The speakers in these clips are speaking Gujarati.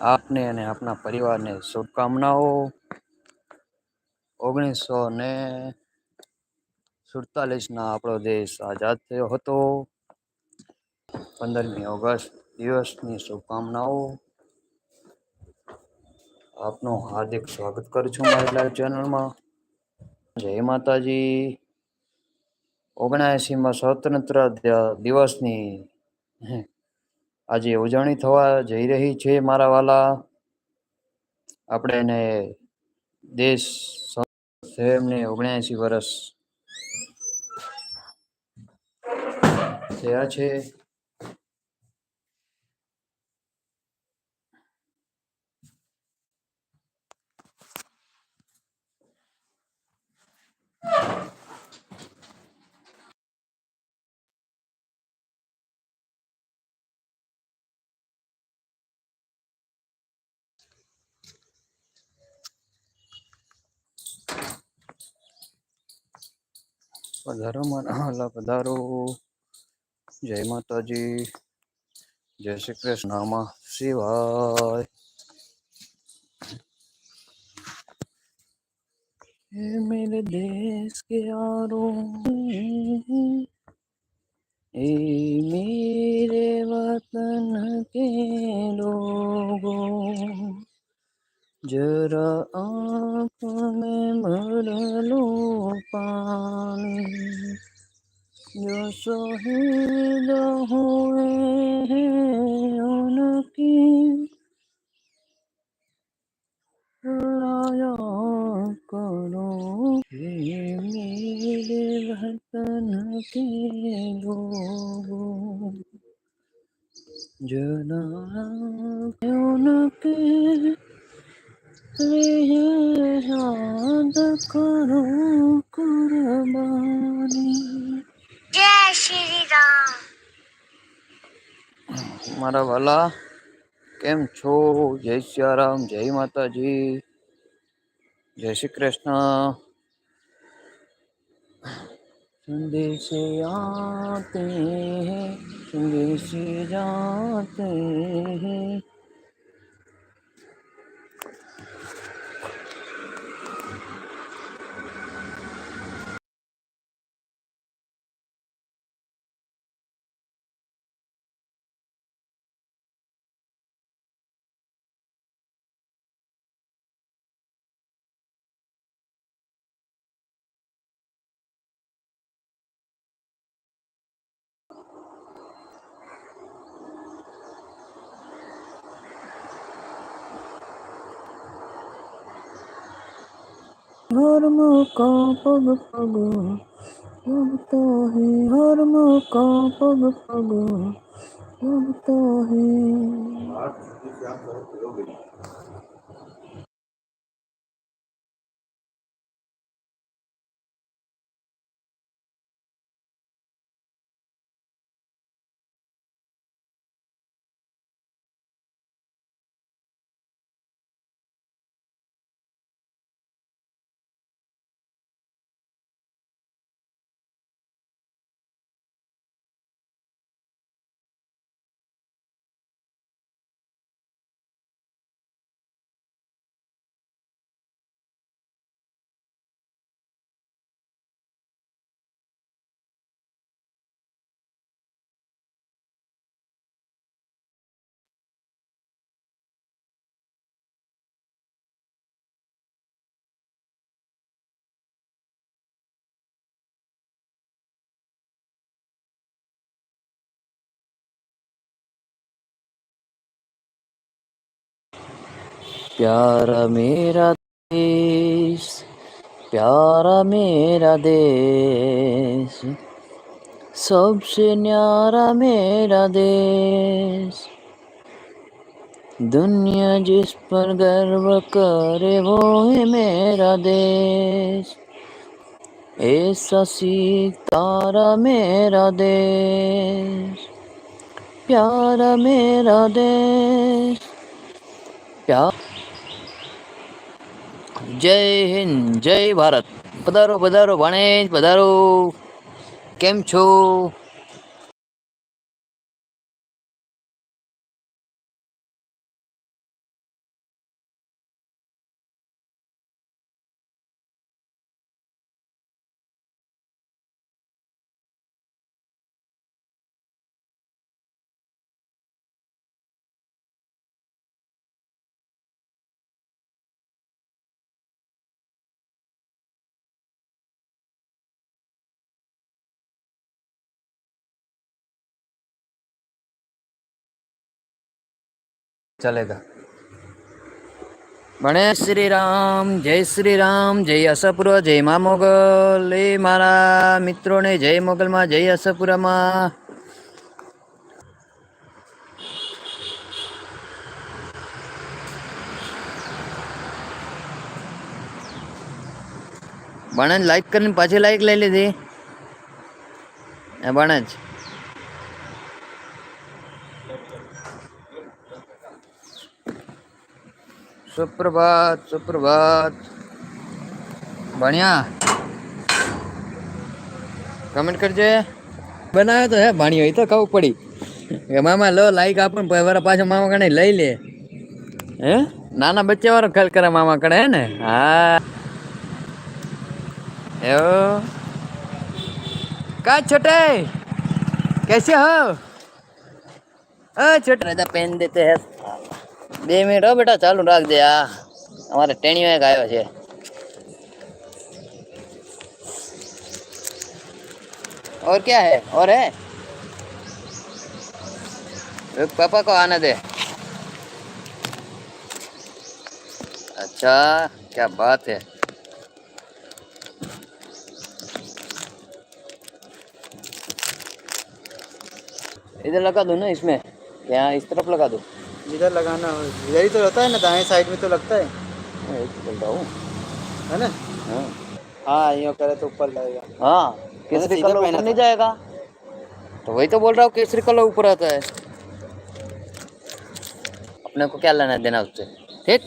આપને અને આપના પરિવારને શુભકામનાઓ. ઓગણીસો ને સુડતાલીસ ના આપણો દેશ આઝાદ થયો હતો. પંદરમી ઓગસ્ટ દિવસની શુભકામનાઓ. આપનું હાર્દિક સ્વાગત કરું છું મારી લાઈવ ચેનલમાં જય માતાજી. ઓગણએસી માં સ્વતંત્ર દિવસની આજે ઉજવણી થવા જઈ રહી છે મારા વાલા. આપણે એને દેશ એમને ઓગણસી વર્ષ થયા છે. પધારો મારા વાલા પધારો જય માતાજી જય શ્રી કૃષ્ણમાં શિવાય ये मेरे देश के यारों ये मेरे वतन के लोगों जरा आँख में भर लो पानी जो शहीद हुए हैं उनकी लाया करो ये मेरे वतन के लोगों जना उनके યાદ કરો જય શ્રી મારા ભલા કેમ છો? જય સિયારામ, જય માતાજી, જય શ્રી કૃષ્ણ. સંદેશે આતે સંદેશે જાતે હૈ. ধর্ম কপগ পগ মুক্ত হে ধর্ম কপগ পগ মুক্ত হে प्यारा मेरा देश प्यारा मेरा देश सबसे न्यारा मेरा देश दुनिया जिस पर गर्व करे वो है मेरा देश ऐसा सितारा मेरा देश प्यारा मेरा देश प्यार જય હિન્દ જય ભારત. પધારો પધારો ભાણેજ પધારો. કેમ છો? ચલેગા. ભણે શ્રી રામ જય શ્રી રામ જય અસપુરા જય મા મોગલ. એ મારા મિત્રોને જય મોગલમાં, જય અસપુરામાં ભણજ લાઈક કરીને પાછી લાઈક લઈ લીધી. ભણજ. સુપ્રભાત સુપ્રભાત ભણ્યા કમેન્ટ કરજે બનાવ્યો તો હે ભાણ્યો એ તો ખબર પડી કે મામા લો લાઈક આપો ને પછી વરા પાછો મામા કણે લઈ લે હે નાના બચ્ચા વાળો ખેલ કરે મામા કણે હે ને હા એવો કા છોટે कैसे हो अ छोटे राजा पहन देते हैं બે મિનિટ હો બેટા ચાલુ રાખજે આ અમારે ટેણીઓ એક આવ્યો છે और क्या है और है रुक पापा को आने दे अच्छा क्या बात है इधर लगा दो ना इसमें यहाँ इस तरफ लगा दो जिधर लगाना हो इधर ही तो रहता है ना दाएं साइड में तो लगता है मैं एक बोल रहा हूँ है ना हाँ हाँ यूँ करे तो ऊपर लगेगा हाँ केसरी सीधा कलर पहना ऊपर नहीं था। जाएगा तो वही तो बोल रहा हूँ केसरी कलर ऊपर आता है अपने को क्या लेना देना उससे ठीक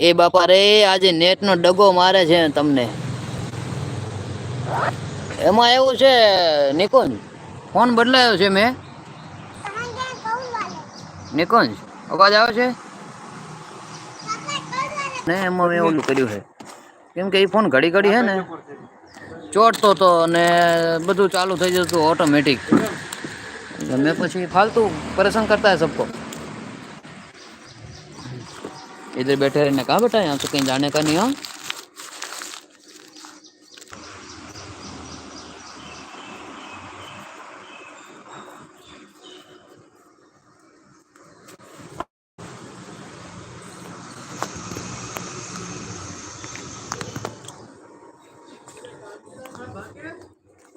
એ બાપા રે આજે નેટનો ડગો મારે છે તમને એમાં એવું છે નિકુંજ ફોન બદલાયો છે મેં નિકુંજ અવાજ આવે છે ને એમાં મેં ઓલું કર્યું છે કેમ કે એ ફોન ઘડી ઘડી છે ને ચોટતો હતો અને બધું ચાલુ થઈ જતું ઓટોમેટિક મેં પછી ફાલતુ પરેશાન કરતા है सबको इधर बैठे रहने कहा बेटा यहाँ से कहीं जाने का नहीं हाँ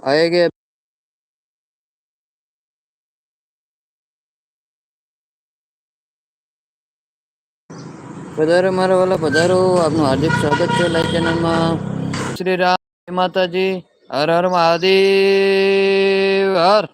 AEG પધારો મારા વાલા પધારો આપનું હાર્દિક સ્વાગત છે લાઈવ ચેનલમાં શ્રી રામ માતાજી. હર હર મહાદેવ, હર.